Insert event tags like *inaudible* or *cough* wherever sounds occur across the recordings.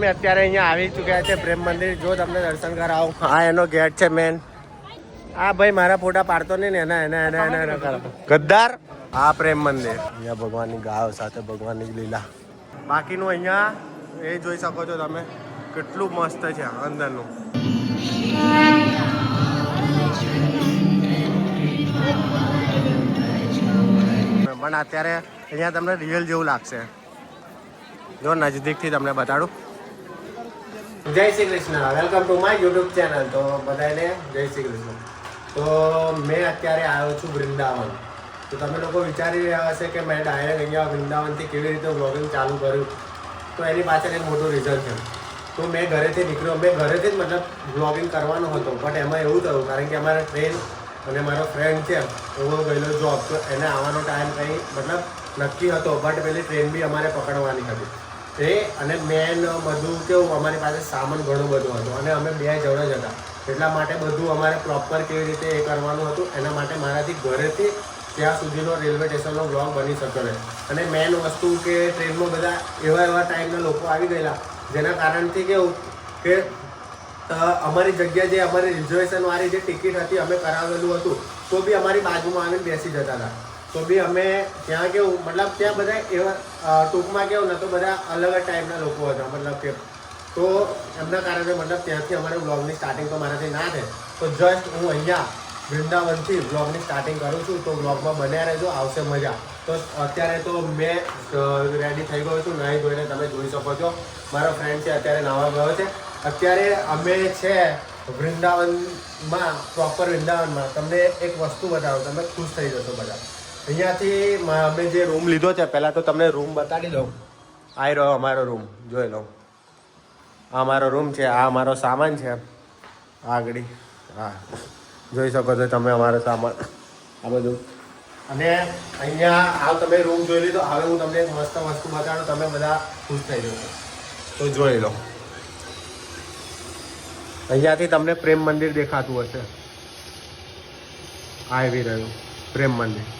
અમે અત્યારે અહીંયા આવી ચૂક્યા છે પ્રેમ મંદિર. જો તમને દર્શન કરાવો. હા, એનો ગેટ છે મેન આ ભાઈ મારા ફોટા પાડતો નહીં ને, એના એના એના એના એના ગદ્દાર, આ પ્રેમ મંદિર. અહીંયા ભગવાનની ગાયો સાથે ભગવાનની લીલા. બાકીનું અહીંયા એ જોઈ શકો છો તમે. કેટલું મસ્ત છે અંદરનું. પણ અત્યારે અહીંયા તમને રિયલ જેવું લાગશે. જો નજદીકથી તમને બતાડું. જય Shri Krishna. Welcome to my YouTube channel તો બધાને જય શ્રી કૃષ્ણ. તો મેં અત્યારે આવ્યો છું વૃંદાવન. તો તમે લોકો વિચારી રહ્યા હશે કે મેં ડાયરેક્ટ અહીંયા વૃંદાવનથી કેવી રીતે વ્લોગિંગ ચાલુ કર્યું. તો એની પાછળ એક મોટું રિઝલ્ટ છે. તો મેં ઘરેથી નીકળ્યો. મેં ઘરેથી જ મતલબ વ્લોગિંગ કરવાનો હતો. બટ એમાં એવું થયું, કારણ કે અમારે ટ્રેન અને મારો ફ્રેન્ડ છે, એવો ગયેલો જોબ તો એને આવવાનો ટાઈમ કંઈ મતલબ નક્કી હતો. બટ પેલી ટ્રેન બી અમારે પકડવાની હતી. એ અને મેન બધું કેવું, અમારી પાસે સામાન ઘણું બધું હતું અને અમે બે જણ જ હતા. એટલા માટે બધું અમારે પ્રોપર કેવી રીતે એ કરવાનું હતું, એના માટે મારાથી ઘરેથી ત્યાં સુધીનો રેલવે સ્ટેશનનો બ્લોગ બની શક્યો નહીં અને મેન વસ્તુ કે ટ્રેનમાં બધા એવા એવા ટાઈપના લોકો આવી ગયેલા, જેના કારણથી કેવું કે અમારી જગ્યા જે અમારી રિઝર્વેશનવાળી જે ટિકિટ હતી, અમે કરાવેલું હતું, તો બી અમારી બાજુમાં આવીને બેસી જતા હતા. તો બી અમે ત્યાં કેવું, મતલબ ત્યાં બધા એવા ટૂંકમાં કેવું, ને તો બધા અલગ જ ટાઈપના લોકો હતા, મતલબ કે તો એમના કારણે મતલબ ત્યાંથી અમારે બ્લોગની સ્ટાર્ટિંગ તો મારાથી ના થાય. તો જસ્ટ હું અહીંયા વૃંદાવનથી બ્લોગની સ્ટાર્ટિંગ કરું છું, તો બ્લોગમાં બન્યા રહેજો, આવશે મજા. તો અત્યારે તો મેં રેડી થઈ ગયો છું, નહીં ધોઈને તમે જોઈ શકો છો. મારો ફ્રેન્ડ છે, અત્યારે નાવા ગયો છે. અત્યારે અમે છે વૃંદાવનમાં પ્રોપર વૃંદાવનમાં. તમને એક વસ્તુ બતાવું, તમે ખુશ થઈ જશો બધા. અહીંયાથી અમે જે રૂમ લીધો છે, પહેલાં તો તમને રૂમ બતાડી દઉં. આવી રહ્યો અમારો રૂમ જોઈ લઉં આ અમારો રૂમ છે, આ અમારો સામાન છે. આગળ, હા. જોઈ શકો છો તમે અમારો સામાન. આ બધું. અને અહીંયા આ તમે રૂમ જોઈ લીધો, હવે હું તમને મસ્ત વસ્તુ બતાડું, તમે બધા ખુશ થઈ જશો. તો જોઈ લો. અહીંયાથી તમને પ્રેમ મંદિર દેખાતું હશે. આવી રહ્યું, પ્રેમ મંદિર.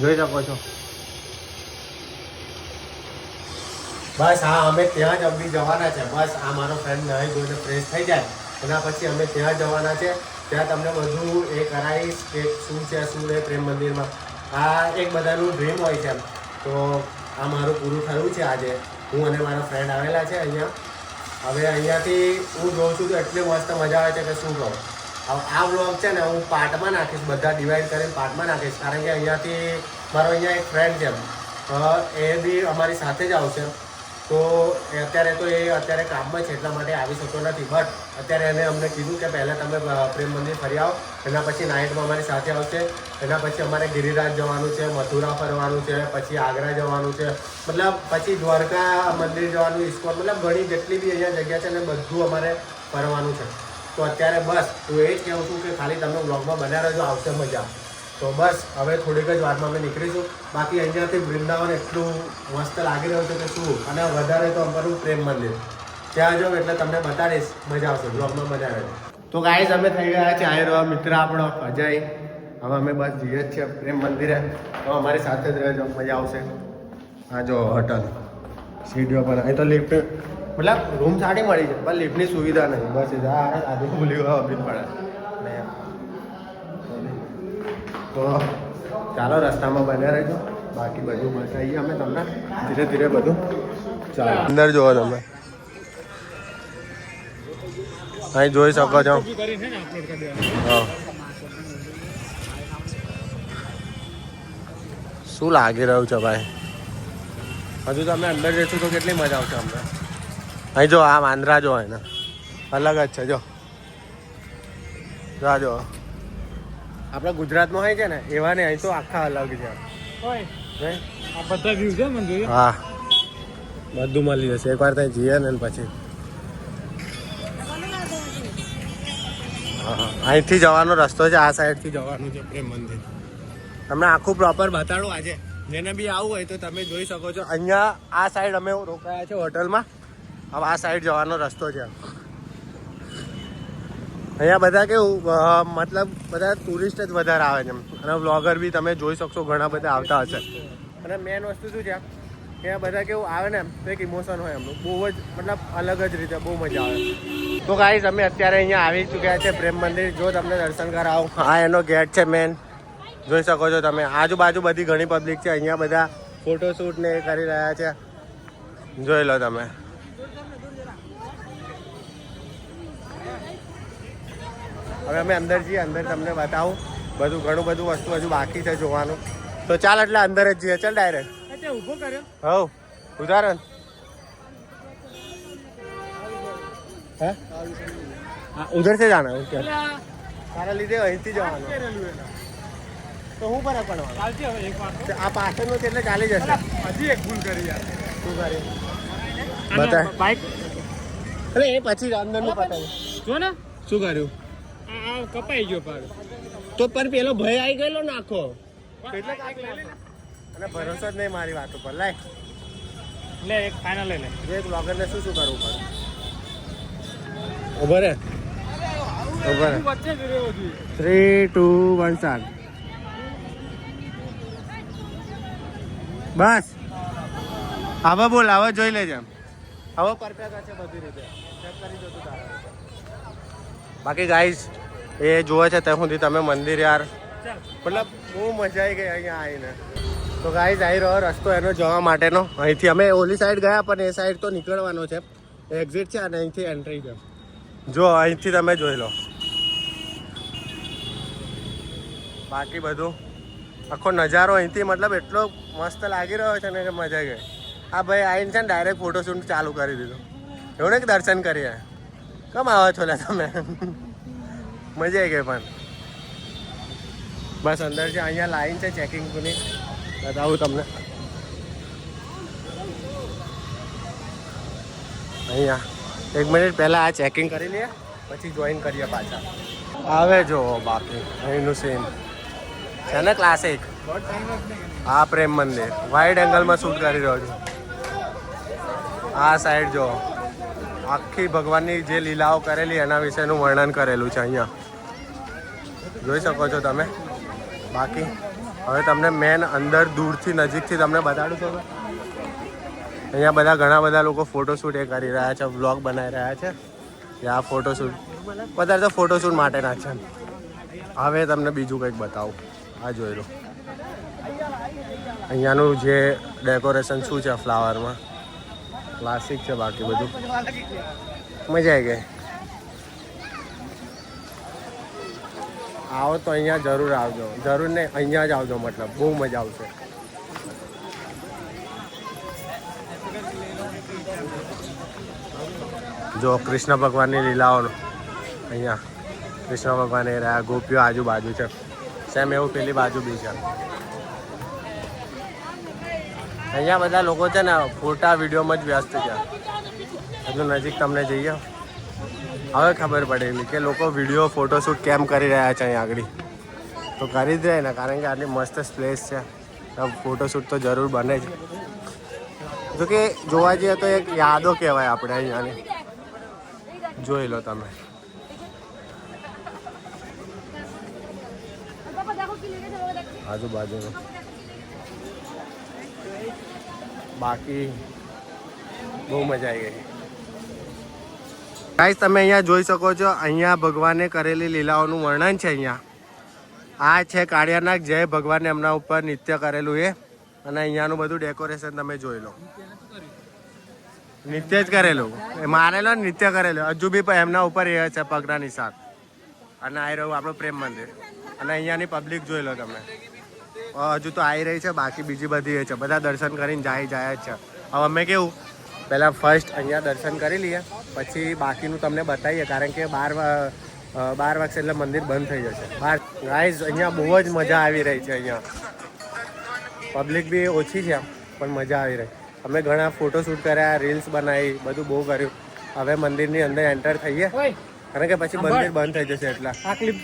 જોઈ શકો છો. બસ હા, અમે ત્યાં જ અમદી જવાના છે. બસ આ મારો ફ્રેન્ડ નાહી ધોઈને ફ્રેશ થઈ જાય. એના પછી અમે ત્યાં જવાના છે. ત્યાં તમને બધું એ કરાવીશ કે શું છે શું છે પ્રેમ મંદિરમાં. આ એક બધાનું ડ્રીમ હોય છે તો આ મારું પૂરું થયું છે આજે. હું અને મારા ફ્રેન્ડ આવેલા છે અહીંયા. હવે અહીંયાથી હું જોઉં છું તો એટલી મસ્ત મજા આવે છે કે શું કહું. આ વ્લોગ છે ને, હું પાર્ટમાં નાખીશ, બધા ડિવાઈડ કરીને પાર્ટમાં નાખીશ. કારણ કે અહીંયાથી મારો અહીંયા એક ફ્રેન્ડ છે એ બી અમારી સાથે જ આવશે. તો અત્યારે તો એ અત્યારે કામમાં છે, એટલા માટે આવી શકતો નથી. બટ અત્યારે એને અમને કીધું કે પહેલાં તમે પ્રેમ મંદિર ફરી આવો. એના પછી નાઇટમાં અમારી સાથે આવશે. એના પછી અમારે ગિરિરાજ જવાનું છે, મથુરા ફરવાનું છે, પછી આગ્રા જવાનું છે. મતલબ પછી દ્વારકા મંદિર જવાનું, ઇસ્કોન, મતલબ ઘણી જેટલી બી અહીંયા જગ્યા છે ને, બધું અમારે ફરવાનું છે. તો અત્યારે બસ હું એ જ કહું છું કે ખાલી તમે બ્લોગમાં બન્યા રહેજો, આવશે મજા. તો બસ, હવે થોડીક જ વારમાં અમે નીકળીશું. બાકી અહીંયાથી વૃંદાવન એટલું મસ્ત લાગી રહ્યું છે કે શું? અને વધારે તો અમારું પ્રેમ મંદિર. ત્યાં જાઉં એટલે તમને બતાડીશ, મજા આવશે બ્લોગમાં મજા આવે તો ગાઈઝ અમે થઈ ગયા છે, આયરો, મિત્ર આપણો, અજય. હવે અમે બસ જઈએ જ છીએ પ્રેમ મંદિરે. તો અમારી સાથે જ રહેજો, મજા આવશે. હા જો હોટલ સીડીઓ પર અહીં તો લિફ્ટ મતલબ રૂમ સારી મળી છે, પણ લિફ્ટની સુવિધા નહીં. બસ આ આજે ભૂલી ગયો અભિત પડે તો ચાલો રસ્તામાં બન્યા રહેજો. બાકી બધું બતાવીએ અમે તમને. ધીરે ધીરે બધું ચાલો. અંદર જુઓ તમે. અહીં જોઈ શકો છો. હા. શું લાગી રહ્યું છે ભાઈ? હજુ તમે અંદર જઈશું તો કેટલી મજા આવશે અમને. અહીં જો આ વાંદરા જો એને અલગ જ છે જો. જો જો. આપણા ગુજરાતમાં હોય છે ને એવા ને અહીં તો આખા અલગ છે. આ બધા વ્યૂ છે મને હા. બધું મળી જશે. એકવાર ત્યાં જઈએ ને પછી. હા, અહીંથી જવાનો રસ્તો છે આ સાઈડથી જવાનું છે પ્રેમ મંદિર. તમને આખું પ્રોપર બતાડું આજે. જેને બી આવવું હોય તો તમે જોઈ શકો છો. અહીંયા આ સાઈડ અમે રોકાયા છે હોટલમાં. હવે આ સાઈડ જવાનો રસ્તો છે. અહીંયા બધા કેવું મતલબ બધા ટુરિસ્ટ જ વધારે આવે છે અને વ્લોગર બી તમે જોઈ શકશો, ઘણા બધા આવતા હશે. અને મેન વસ્તુ શું છે? કે બધા કેવું આવે ને તો એક ઇમોશન હોય એમનું. બહુ જ, મતલબ અલગ જ રીતે, બહુ મજા આવે. તો ગાઈઝ અમે અત્યારે અહીંયા આવી ચૂક્યા છે પ્રેમ મંદિર. જો તમને દર્શન કરાવો. હા, એનો ગેટ છે મેન જોઈ શકો છો તમે. આજુબાજુ બધી ઘણી પબ્લિક છે. અહીંયા બધા ફોટોશૂટ ને એ કરી રહ્યા છે. જોઈ લો તમે. હવે અમે અંદર જઈએ અંદર તમને બતાવું. બધું ઘણું બધું વસ્તુ હજુ બાકી છે જોવાનું. તો ચાલ એટલે અંદર જ જઈએ. ચાલ ડાયરેક્ટ ઊભો કર્યો. હવ. ઉદાહરણ હા? ઉધર છે જાણે તારા લીધે અહીંથી જવાનું. તો હું ફરક પણ ચાલશે હવે એક વાર તો. આ પાછળનું છે એટલે ચાલી જશે. હજી એક ભૂલ કરી યાર. શું કરે? બતા. બાઈક અરે એ પછી અંદરનું પતાવી જો ને. શું કર્યું? આ આ કપાઈ ગયો પર તો પણ પેલો ભય આવી ગયેલો નાખો. એટલે અને ભરોસો જ નહીં મારી વાત ઉપર. લાય. લે એક ફાઇનલ લઈ લે. જે બ્લોગરને શું શું કરવું પડે? ઊભો રે ઊભો રે તું વચ્ચે જ રહ્યો છું થ્રી ટુ વન સ્ટાર્ટ બસ. હવે બોલ હવે જોઈ લેજે હવે પરફેક્ટ હશે બધી રીતે. ચેક કરી જો. બાકી ગાઈસ એ જોવે છે ત્યાં સુધી તમે મંદિર યાર. મતલબ બહુ મજા આવી ગઈ અહીંયા આવીને. તો ગાઈઝ આવી રહ્યો રસ્તો એનો જવા માટેનો. અહીંથી અમે ઓલી સાઈડ ગયા, પણ એ સાઈડ તો નીકળવાનો છે. એક્ઝિટ છે અને અહીંથી એન્ટ્રી છે. જો, અહીંથી તમે જોઈ લો. બાકી બધું આખો નજારો અહીંથી મતલબ એટલો મસ્ત લાગી રહ્યો છે ને કે મજા ગઈ. આ ભાઈ આવીને છે ને ડાયરેક્ટ ફોટોશૂટ ચાલુ કરી દીધું. એવું ને કે દર્શન કરીએ. કેમ આવો છો લે તમે? મજા આવી ગઈ પણ. બસ અંદર છે, અહીંયા લાઈન છે ચેકિંગની બતાવું તમને. અહીંયા. એક મિનિટ પહેલાં આ ચેકિંગ કરી લઈએ, પછી જોઈન કરીએ પાછા. આવે જો બાકી અહીંનું સીન છે ને ક્લાસિક આ પ્રેમ મંદિર. વાઇડ એંગલમાં શૂટ કરી રહ્યો છું. આ સાઈડ જો. આખી ભગવાનની જે લીલાઓ કરેલી એના વિશેનું વર્ણન કરેલું છે અહીંયા. જોઈ શકો છો તમે? બાકી, હવે તમને મેન અંદર દૂરથી નજીકથી તમને બતાડું છું અહીંયા બધા ઘણા બધા લોકો ફોટોશૂટ એ કરી રહ્યા છે વ્લોગ બનાવી રહ્યા છે. કે આ ફોટોશૂટ વધારે તો ફોટોશૂટ માટેના છે. હવે તમને બીજું કંઈક બતાવું. આ જોઈ લો. અહીંયાનું જે ડેકોરેશન શું છે ફ્લાવરમાં ક્લાસિક છે બાકી બધું. મજા આવી ગઈ. આવો તો અહીંયા જરૂર આવજો. જરૂર ને અહીંયા જ આવજો મતલબ. બહુ મજા આવશે. જો કૃષ્ણ ભગવાનની લીલાઓનો. અહીંયા કૃષ્ણ ભગવાન એ રહ્યા ગોપીઓ આજુબાજુ છે. સેમ એવું પેલી બાજુ બી છે. અહીંયા બધા લોકો છે ને ફોટા વિડીયોમાં જ વ્યસ્ત છે. હજુ નજીક તમને જઈએ હવે ખબર પડેલી કે લોકો વીડિયો ફોટોશૂટ કેમ કરી રહ્યા છે અહીંયા આગળ. તો કરી જ રહે ને, કારણ કે આટલી મસ્ત પ્લેસ છે. ફોટોશૂટ તો જરૂર બને જ. જોકે જોવા જઈએ તો એક યાદો કહેવાય આપણે અહીંયાની. જોઈ લો તમે. આજુબાજુનું. બાકી બહુ મજા આવી ગઈ. ગાઈસ તમે અહીંયા જોઈ શકો છો, અહીંયા ભગવાને કરેલી લીલાઓનું વર્ણન છે અહીંયા. આ છે કાળિયાનાગ, જય ભગવાને, એમના ઉપર નિત્ય કરેલું એ. અને અહીંયાનું બધું ડેકોરેશન તમે જોઈ લો. નિત્ય જ કરેલું. મારેલો નિત્ય કરેલું. હજુ બી પણ એમના ઉપર એ છે પગના નિશાન. અને આ રહ્યું આપણું પ્રેમ મંદિર. અને અહીંયાની પબ્લિક જોઈ લો તમે. હજુ તો આવી રહી છે બાકી બીજી બધી છે. બધા દર્શન કરીને જાય જાય જ છે. હવે અમે કેવું પહેલાં ફર્સ્ટ અહીંયા દર્શન કરી લઈએ પછી બાકીનું તમને બતાવીએ કારણ કે બાર બાર વાગશે એટલે મંદિર બંધ થઈ જશે. બાર ગાઈઝ અહીંયા બહુ જ મજા આવી રહી છે અહીંયા. પબ્લિક બી ઓછી છે પણ મજા આવી રહી. અમે ઘણા ફોટોશૂટ કર્યા રીલ્સ બનાવી બધું બહુ કર્યું. હવે મંદિરની અંદર એન્ટર થઈએ. કારણ કે પછી મંદિર બંધ થઈ જશે એટલા. આ ક્લિપ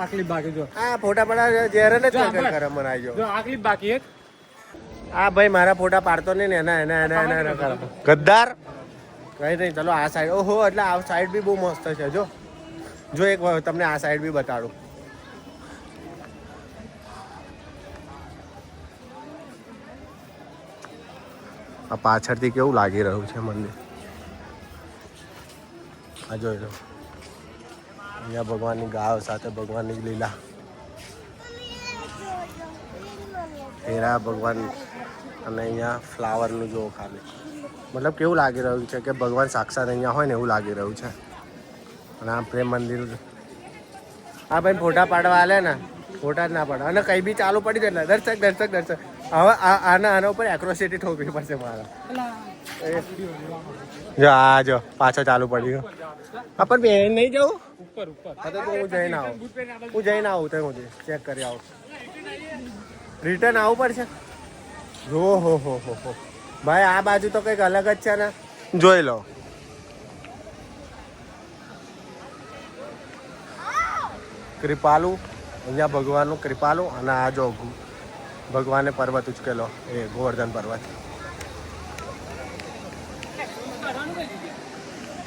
આ ક્લિપ બાકી જો. આ ફોટા પડા જ્યારે ને જો, જ કરે મને આજો જો. આખલી બાકી એક. આ ભાઈ મારા ફોટા પાડતો નહીં ને એના એના એના એના એના કરો. ગદ્દાર? કઈ નહીં ચલો આ સાઈડ ઓહો એટલે આ સાઈડ બી બહુ મસ્ત છે જો. જો એક વાર તમને આ સાઈડ બી બતાડું. આ પાછળથી કેવું લાગી રહ્યું છે મંદિર? આ જોઈ લો. અહીંયા ભગવાનની ગાયો સાથે ભગવાનની લીલા. હેરા ભગવાન અને અહીંયા ફ્લાવરનું જોવો ખાલી. મતલબ કેવું લાગી રહ્યું છે કે ભગવાન સાક્ષાત અહીંયા હોય ને એવું લાગી રહ્યું છે? અને આ પ્રેમ મંદિર આ ભાઈ ફોટા પાડવા આલે ને, ફોટા જ ના પાડે. અને કઈ બી ચાલુ પડી જાય દર્શક દર્શક દર્શક. હવે આના આના ઉપર એક્રોસિટી ઠોકવી પડશે મારે. જો, આ જો, પાછો ચાલુ પડી ગયો હા, પણ નહીં જવું? ઉપર ઉપર તો હું જઈને આવું. હું જઈને આવું તો હું ચેક કરી આવું. રિટર્ન આવવું પડશે? જો હો હો હો હો. ભાઈ, આ બાજુ તો કંઈક અલગ જ છે ને. જોઈ લો. કૃપાલુ, અહીંયા ભગવાનનું કૃપાલુ અને આ જો ભગવાને પર્વત ઉચકેલો, એ ગોવર્ધન પર્વત.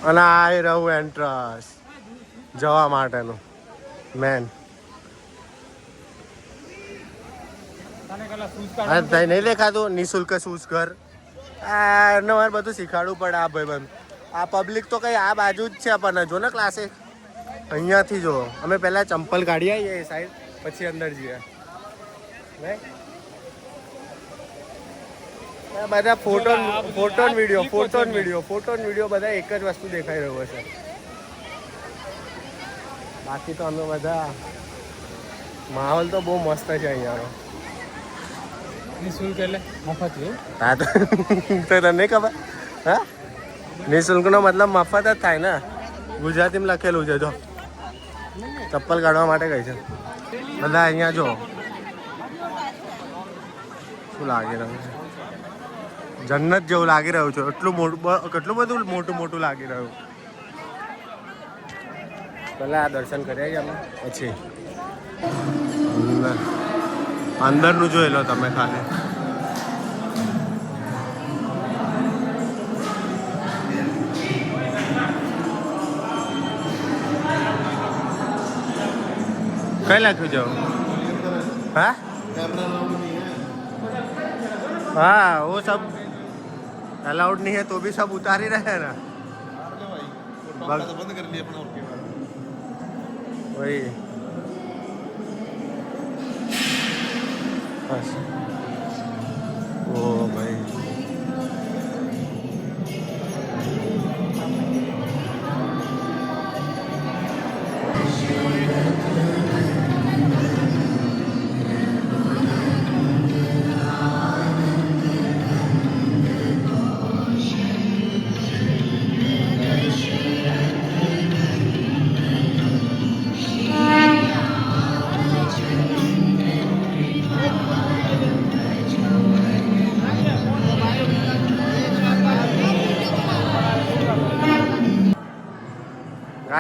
અને આ રહ્યું એન્ટ્રસ જવા માટેનું. મેન હા તઈ નહીં દેખાતું? નિશુલ્ક શૂઝ ઘર. આ મારે બધું શીખવાડવું પડે આ ભાઈબંધ. આ પબ્લિક તો કઈ આ બાજુ જ છે આપણને. જો ને ક્લાસે અહીંયાથી જો. અમે પહેલાં ચંપલ કાઢી આવીએ એ સાઈડ પછી અંદર જઈએ. નહીં? બધા photo photo video photo video photo video બધા એક જ વસ્તુ દેખાઈ રહ્યો છે. બાકી તો અમે બધા માહોલ તો બહુ મસ્ત છે અહીંયાનો. નિઃશુલ્ક એટલે મફત હા તો તને ખબર? હા? નિઃશુલ્કનો મતલબ મફત જ થાય ને. ગુજરાતીમાં લખેલું છે જો. ચપ્પલ કાઢવા માટે કહી છે. બધા અહીંયા જો. શું લાગે છે જન્નત જેવું લાગી રહ્યું છે. એટલું મોટું કેટલું બધું મોટું મોટું લાગી રહ્યું. પહેલાં આ દર્શન કરી અમે પછી. અંદરનું જોઈ લો તમે ખાલી. કઈ લખ્યું છે? હા? હા હું સબ अलाउड नहीं है तो भी सब उतार ही रहे हैं ना। बग- बंद कर लिया अपना वही। बस।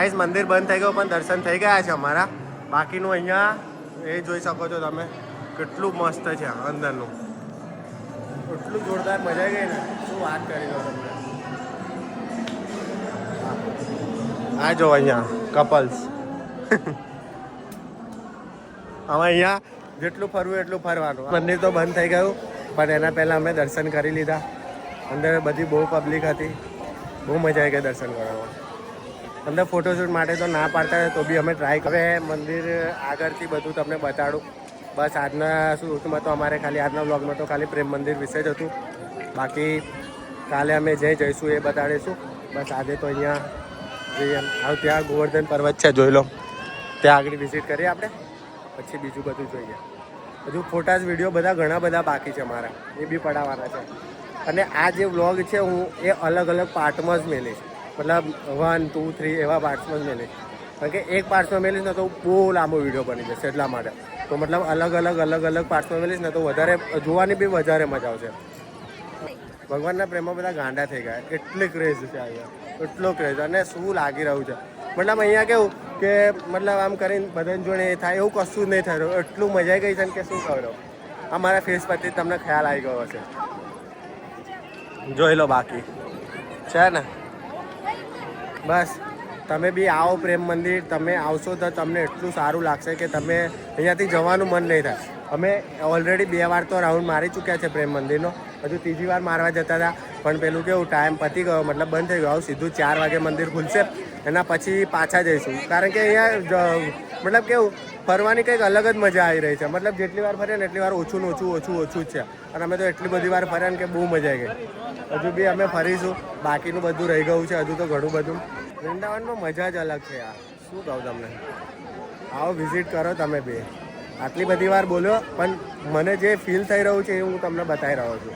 ગાઈસ મંદિર બંધ થઈ ગયું, પણ દર્શન થઈ ગયા છે અમારા. બાકીનું અહીંયા એ જોઈ શકો છો તમે, કેટલું મસ્ત છે અંદરનું. એટલું જોરદાર મજા આવી ગઈ ને. શું વાત કરી દો તમને આ જો અહીંયા કપલ્સ *laughs* હવે અહીંયા જેટલું ફરવું એટલું ફરવાનું. મંદિર તો બંધ થઈ ગયું, પણ એના પહેલાં અમે દર્શન કરી લીધા. અંદર બધી બહુ પબ્લિક હતી. બહુ મજા આવી ગઈ દર્શન કરવામાં અંદર ફોટોશૂટ માટે તો ના પાડતા તો બી અમે ટ્રાય કરે મંદિર આગળથી બધું તમને બતાડું. બસ આજના શૂટમાં તો અમારે ખાલી આજના બ્લોગમાં તો ખાલી પ્રેમ મંદિર વિશે જ હતું. બાકી કાલે અમે જે જઈશું એ બતાડીશું. બસ આજે તો અહીંયા જઈએ હવે ત્યાં ગોવર્ધન પર્વત છે, જોઈ લો. ત્યાં આગળ વિઝિટ કરીએ આપણે. પછી બીજું બધું જોઈએ. હજુ ફોટાઝ વીડિયો બધા ઘણા બધા બાકી છે મારા. એ બી પડાવવાના છે. અને આ જે વ્લોગ છે હું એ અલગ અલગ પાર્ટમાં જ મેલીશ. મતલબ વન ટુ થ્રી એવા પાર્ટ્સમાં જ મેલીશ કારણ કે એક પાર્ટ્સમાં મેલીશ ને તો બહુ લાંબો વીડિયો બની જશે એટલા માટે. તો મતલબ અલગ અલગ અલગ અલગ પાર્ટ્સમાં મેલીશ ને તો વધારે જોવાની બી વધારે મજા આવશે. ભગવાનના પ્રેમમાં બધા ગાંડા થઈ ગયા. એટલી ક્રેઝ છે અહીંયા એટલો ક્રેઝ અને શું લાગી રહ્યું છે? મતલબ અહીંયા કેવું કે મતલબ આમ કરીને બધાને જોડે એ થાય એવું કશું જ નહીં રહ્યું. એટલું મજા આવી ગઈ છે કે શું કહો આ મારા ફેસ પરથી તમને ખ્યાલ આવી ગયો હશે. જોઈ લો બાકી. છે ને? બસ, તમે બી આવો પ્રેમ મંદિર, તમે આવશો તો તમને એટલું સારું લાગશે કે તમે અહીંયાથી જવાનું મન નહીં થાય. અમે ઓલરેડી બે વાર તો રાઉન્ડ મારી ચૂક્યા છે પ્રેમ મંદિરનો. હજુ ત્રીજી વાર મારવા જતા હતા, પણ પેલું કેવું, ટાઈમ પતી ગયો, મતલબ બંધ થઈ ગયો. આવું સીધું ચાર વાગે મંદિર ખુલશે, એના પછી પાછા જઈશું. કારણ કે અહીંયા મતલબ કેવું ફરવાની કંઈક અલગ જ મજા આવી રહી છે. મતલબ જેટલી વાર ફરે ને એટલી વાર ઓછું ઓછું ઓછું ઓછું છે. અને અમે તો એટલી બધી વાર ફર્યા ને કે બહુ મજા આવી ગઈ. હજુ બી અમે ફરીશું. બાકીનું બધું રહી ગયું છે. હજુ તો ઘણું બધું. વૃંદાવનમાં મજા જ અલગ છે યાર. શું કહું તમને? આવો વિઝિટ કરો તમે બે. આટલી બધી વાર બોલ્યો, પણ મને જે ફીલ થઈ રહ્યું છે એ હું તમને બતાવી રહ્યો છું.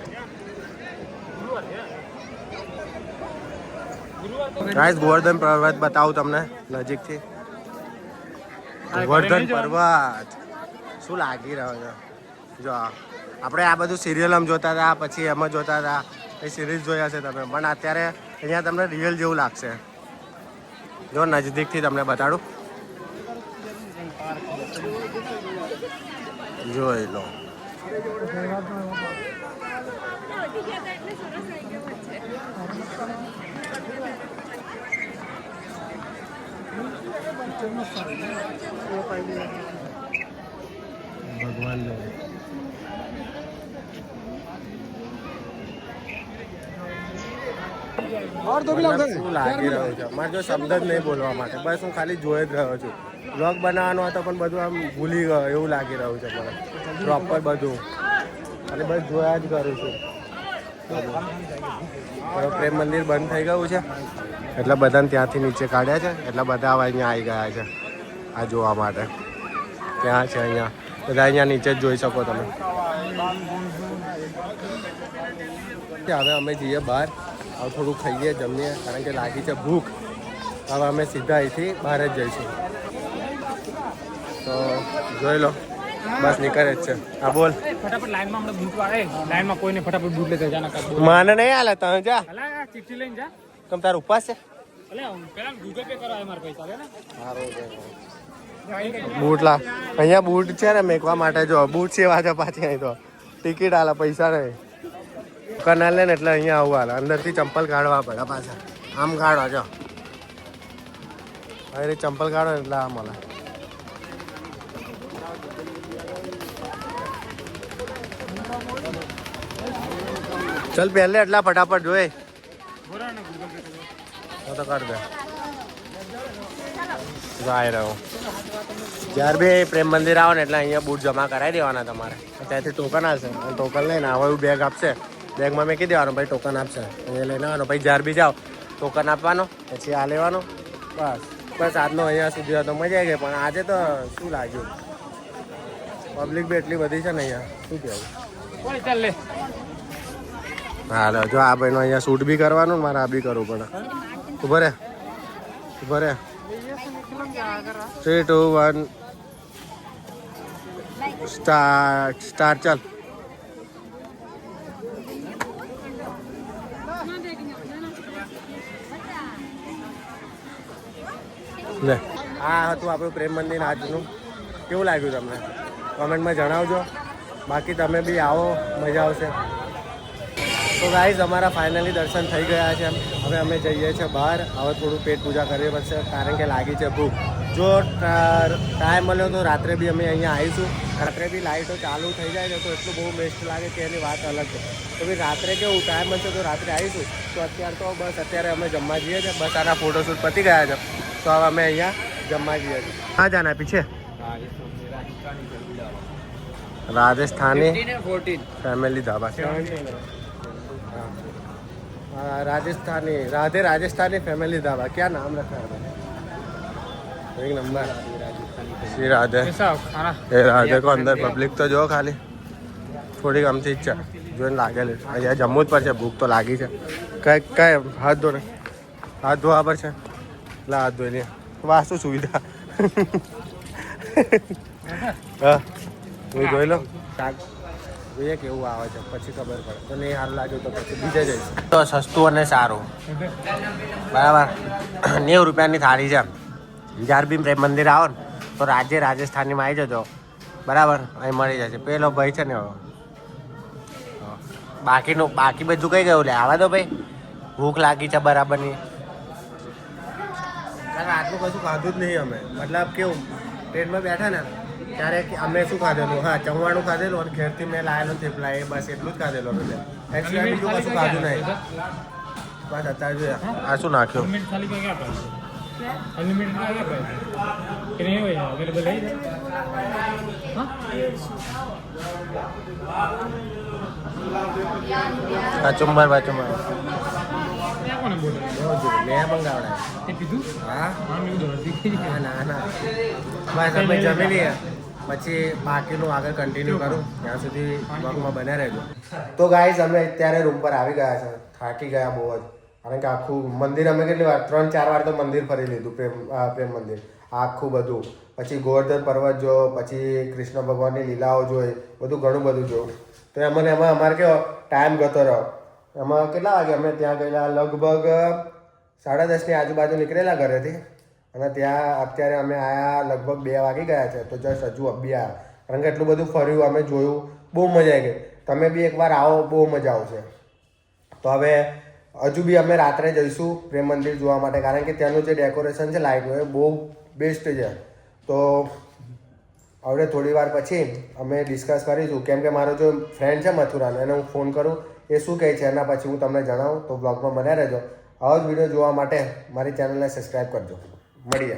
ગાઈસ ગોવર્ધન પર્વત બતાવું તમને નજીકથી. ગોવર્ધન પર્વત. શું લાગી રહ્યો છે? જો આપણે આ બધું સિરિયલ જોતા હતા પછી એમ જોતા હતા. એ સિરીઝ જોયા છે તમે. પણ અત્યારે અહીંયા તમને રિયલ જેવું લાગશે. જો નજદીકથી તમને બતાડું. જોઈ લો. ભગવાન લાગી. રહ્યું છે? મારે જો શબ્દ જ નહીં બોલવા માટે. બસ હું ખાલી જોઈ જ રહ્યો છું. બ્લોગ બનાવવાનો હતો પણ બધું આમ ભૂલી ગયો. એવું લાગી રહ્યું છે મને. પ્રોપર બધું. અને બસ જોયા જ કરું છું. પ્રેમ મંદિર બંધ થઈ ગયું છે. એટલે બધાને ત્યાંથી નીચે કાઢ્યા છે. એટલે બધા હવે અહીંયા આવી ગયા છે. આ જોવા માટે. ત્યાં છે અહીંયા. બધા અહીંયા નીચે જ જોઈ શકો તમે. હવે અમે જઈએ બહાર. હવે થોડું ખાઈએ, જમીએ. કારણ કે લાગી છે ભૂખ. હવે અમે સીધા અહીંથી બહાર જ જઈશું. તો જોઈ લો. બસ નીકળે જ છે. હા બોલ. ફટાફટ લાઈનમાં હમણાં બૂટ વાળે. લાઈનમાં કોઈને ફટાફટ બૂટ લેતા જાના કાઢ માને નહીં હાલે તમે જા. અલા ચીઠી લઈને જા. તમ તાર ઉપવાસ છે? અલે પેલા ગૂગલ પે કરાય મારા પૈસા લે ને. બૂટ લા અહીંયા બૂટ છે ને મેકવા માટે જો બૂટ સેવા છે પાછી અહીં તો. ટિકિટ આલા પૈસા નહીં કનાલ લે ને એટલે અહીંયા આવું હાલ. અંદરથી ચંપલ કાઢવા પડે પાછા. આમ કાઢવા જો. અરે ચંપલ કાઢો એટલે આમ મળે ચલ પહેલે એટલા ફટાફટ જોઈ. હું તો કરી દે. જાય રહ્યો જ્યારે બી પ્રેમ મંદિર આવો ને એટલે અહીંયા બૂટ જમા કરાવી દેવાના તમારે. ત્યાંથી ટોકન આવશે. ટોકન લઈને આવો બેગ આપશે. બેગમાં મેકી દેવાનું ભાઈ ટોકન આપશે. એ લઈને આવવાનું પછી જ્યારે બી જાઓ ટોકન આપવાનો, પછી આ લેવાનો. બસ. બસ આજનો અહીંયા સુધી તો મજા આવી ગઈ. પણ આજે તો શું લાગ્યું? પબ્લિક બી એટલી બધી છે ને અહીંયા. શું કહેવું? ચાલ? હાલો જો આ ભાઈનો અહીંયા શૂટ બી કરવાનું મારે આ બી કરવું પડે. ઊભો રે ઊભો રે. Three two one start start ચાલ. લે. આ હતું આપણું પ્રેમ મંદિર આજનું. કેવું લાગ્યું તમને? કોમેન્ટમાં જણાવજો. બાકી તમે બી આવો, મજા આવશે. તો ગાઈઝ અમારા ફાઇનલી દર્શન થઈ ગયા છે. હવે અમે જઈએ છીએ બહાર. હવે થોડું પેટ પૂજા કરવી પડશે કારણ કે લાગી છે ભૂખ. જો ટાઈમ મળ્યો તો રાત્રે બી અમે અહીંયા આવીશું. રાત્રે બી લાઇટો ચાલુ થઈ જાય છે તો એટલું બહુ બેસ્ટ લાગે કે એની વાત અલગ છે. તો ભાઈ રાત્રે કેવું ટાઈમ મળશે તો રાત્રે આવીશું. તો અત્યારે તો બસ અત્યારે અમે જમવા જઈએ છીએ. બસ આના ફોટોશૂટ પતી ગયા છે. તો હવે અમે અહીંયા જમવા જઈએ છીએ. હા જાના પીછે રાજસ્થાની. ફેમિલી ધાબા છે. राजस्थानी राधे राजस्थानी फैमिली ढाबा क्या नाम रखा है भाई? एक नंबर श्री राधे પૈસા ખાના એ રાધે કો અંદર પબ્લિક તો જો ખાલી થોડીક આમથી જ છે જોઈને લાગેલી છે. અહીંયા જમવું જ પડશે ભૂખ તો લાગી છે કઈ કઈ હાથ ધો ને હાથ ધોવા પર છે એટલે હાથ ધોઈ લે વાસ્તુ સુવિધા હા હું જોઈ લો શાક જોઈએ કેવું આવે છે પછી ખબર પડે. તો નહીં સારું લાગ્યું તો પછી બીજે જઈશ. તો સસ્તું અને સારું. બરાબર? નેવું રૂપિયાની થાળી છે. જ્યારે બી પ્રેમ મંદિર આવો ને તો રાજ્ય રાજસ્થાનીમાં આવી જજો. બરાબર? અહીં મળી જશે. પેલો ભાઈ છે ને. બાકીનું બાકી બધું કઈ ગયું? લે આવા દો ભાઈ. ભૂખ લાગી છે બરાબરની. આટલું કશું ખાધું જ નહીં અમે. મતલબ કેવું ટ્રેનમાં બેઠા ને ત્યારે અમે શું ખાધેલું? હા ચવાણું ખાધેલું અને ઘેરથી મેં લાયેલો થેપલા એ બસ એટલું જ ખાધેલું અમે એક્સ્ટ્રા બીજું કશું ખાધું નહીં. બસ અત્યારે જોઈએ. આ શું નાખ્યું? કચુંબર બચુંબર કોને બસ જમી લઈએ. પછી બાકીનું આગળ કન્ટિન્યુ કરું. ત્યાં સુધી વર્કમાં બન્યા રહેજો. તો ગાઈઝ અમે અત્યારે રૂમ પર આવી ગયા છે. થાકી ગયા બહુ જ. કારણ કે આખું મંદિર અમે કેટલી વાર, ત્રણ, ચાર વાર તો મંદિર ફરી લીધું, પ્રેમ પ્રેમ મંદિર. આખું બધું. પછી ગોવર્ધન પર્વત જો, પછી કૃષ્ણ ભગવાનની લીલાઓ જોઈ, બધું ઘણું બધું જોયું. તો અમને એમાં અમારે કેવો ટાઈમ ગતો રહ્યો. એમાં કેટલા વાગે અમે ત્યાં ગયેલા? લગભગ સાડા દસની આજુબાજુ નીકળેલા ઘરેથી. અને ત્યાં અત્યારે અમે આયા લગભગ બે વાગી ગયા છે. તો જસ્ટ હજુ અબી આવ્યા કારણ કે એટલું બધું ફર્યું, અમે જોયું. બહુ મજા આવી ગઈ. તમે બી એકવાર આવો, બહુ મજા આવશે. તો હવે હજુ બી અમે રાત્રે જઈશું પ્રેમ મંદિર જોવા માટે. કારણ કે ત્યાંનું જે ડેકોરેશન છે લાઇટનું એ બહુ બેસ્ટ છે. તો હવે થોડી વાર પછી અમે ડિસ્કસ કરીશું. કેમ કે મારો જો ફ્રેન્ડ છે મથુરાનો, એને હું ફોન કરું. એ શું કહે છે, એના પછી હું તમને જણાવું. તો બ્લોગમાં બન્યા રહેજો. આવો જ વીડિયો જોવા માટે મારી ચેનલને સબસ્ક્રાઈબ કરજો. મળીએ